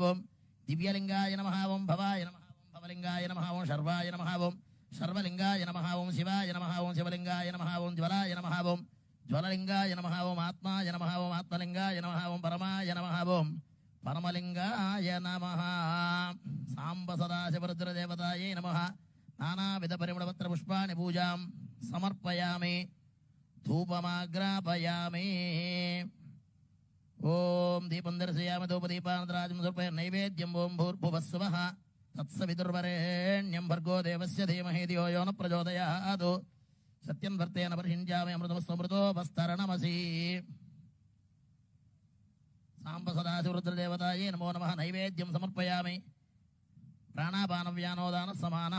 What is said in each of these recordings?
ఓం దివ్యలింగాయ నమ ఓం భవాయ నమ ఓం భవలింగాయ నమ ఓం శర్వాయ నమ ఓం సర్వలింగాయ నమ ఓం శివాయ నమ ఓం శివలింగాయ నమ ఓం జ్వలాయ నమ ఓం జ్వలలింగాయ నమ ఓం ఆత్మాయ నమ ఓం ఆత్మలింగాయ నమ ఓం పరమాయ నమ ఓం పరమలింగాయ నమ సాంబ సదాశివరుద్రదేవతాయే నమ నానావిధ పరిమళపత్ర పుష్పాన్ని పూజాం సమర్పయామి ధూపమాగ్రాపయామి ఓం దీపం దర్శయామి ధూపదీపానంతరాజం సమర్పయ నైవేద్యం ఓం భూర్భువస్వ తత్సవితుర్వరేణ్యం భర్గో దేవస్య ధీమహి ధియో యో న ప్రచోదయాత్. సత్యం వర్తేన పరిషించామి అమృతమస్తమృతోపస్తరణమసి. సాంబ సదాశివరుద్రదేవతాయే నమో నమ. నైవేద్యం సమర్పయామి. ప్రాణాపాన వ్యానోదాన సమాన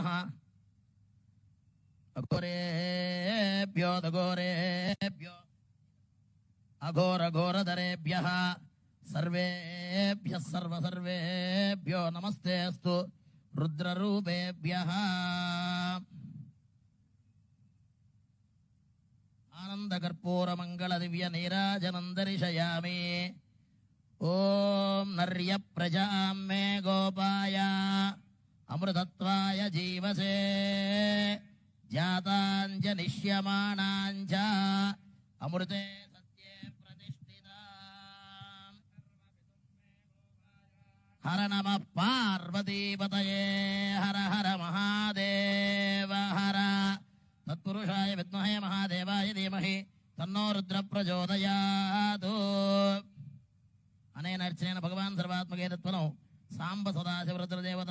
అఘోరేభ్యో దఘోరేభ్యో అఘోరఘోరధరేభ్య సర్వేభ్య సర్వ సర్వేభ్యో నమస్తే అస్తు రుద్రరూపేభ్య ఆనందకర్పూరమంగళ దివ్య నీరాజనం దర్శయామి ఓం నర్య ప్రజాం మే గోపాయ హర నమ పార్వతీపతయే హర హర మహాదేవ హర తత్పురుషాయ విద్మహే మహాదేవాయ ధీమహి తన్నో రుద్ర ప్రచోదయాదు అనేన అర్చనేన భగవాన్ సర్వాత్మకేతత్వను సాంబ సదాశివరుద్ర దేవత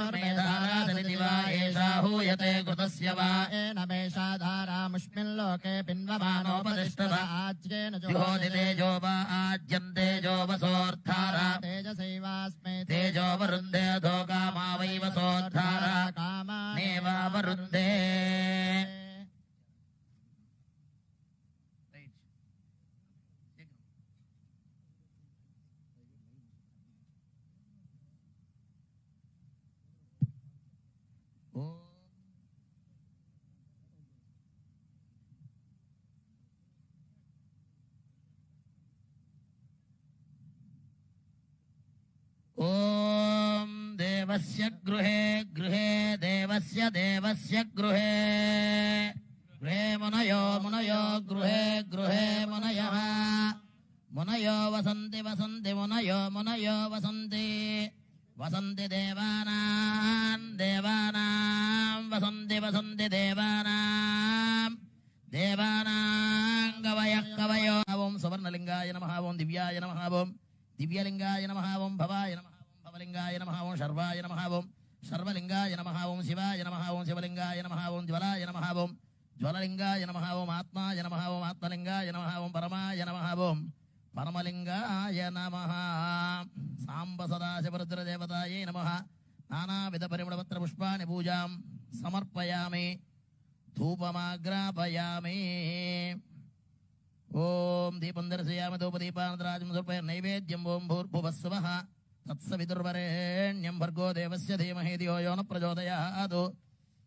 जायते कृतस्य वा एन मेषा धारामुष्मिल्लोके पिन्वमानोपतिष्ठत आज्येन ज्योतिते जो वा आज्यं तेजो वसोऽर्थारा। तेजसैवास्मै तेजो वरुन्धे धोगामा वै वसोऽर्थ। దేవస్య గృహే గృహే దేవస్య దేవస్య గృహే. గృహే మునయో మునయో గృహే గృహే మునయ. మునయో వసంతి వసంతి మునయో మునయో వసంతి. వసంతి దేవానాం దేవానాం వసంతి వసంతి దేవానాం. దేవానాం కవయ కవయో. ఓం సువర్ణలింగాయ నమ ఓం దివ్యాయ నమ ఓం దివ్యలింగాయ నమ ఓం భవాయ నమ. ఓం భవలింగాయ నమ ఓం శర్వాయ నమ ఓం సర్వలింగాయ నమ ఓం శివాయ నమ ఓం శివలింగాయ నమ ఓం జ్వలాయ నమ ఓం జ్వలలింగాయ నమ ఓం ఆత్మాయ నమ ఓం ఆత్మలింగాయ నమ ఓం పరమాయ నమ ఓం పరమలింగాయ నమ సాంబ సదాశివరుద్రదేవతాయ నమ నానావిధ పరిమళపత్ర పుష్పాన్ని పూజాం సమర్పయామి ధూపమాగ్రాపయామి ఓం దీపం దర్శయామి ధూపదీపానంతరాజం సమర్పయ నైవేద్యం ఓం భూర్భువస్వ తత్సవితుర్వరేణ్యం భర్గో దేవస్య ధీమహి ధియో యో న ప్రచోదయాత్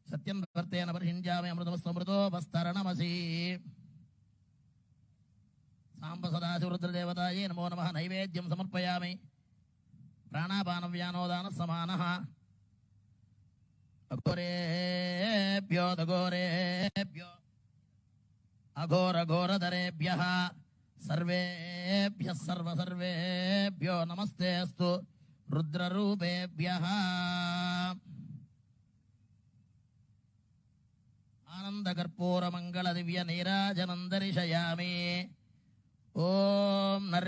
సత్యం వర్తేన పరిహింజామి అమృతమస్తమృతోపస్తరణమసి సాంబ సదాశివరుద్రదేవతాయే నమో నమ నైవేద్యం సమర్పయామి ప్రాణాపాన వ్యానోదాన సమాన అఘోరేభ్యో దఘోరేభ్యో అఘోరఘోరధరేభ్య సర్వేభ్య సర్వ సర్వేభ్యో నమస్తే అస్తు రుద్రరూపేభ్య. ఆనందకర్పూర మంగళ దివ్య నీరాజనందరిషయామి ఓం నర్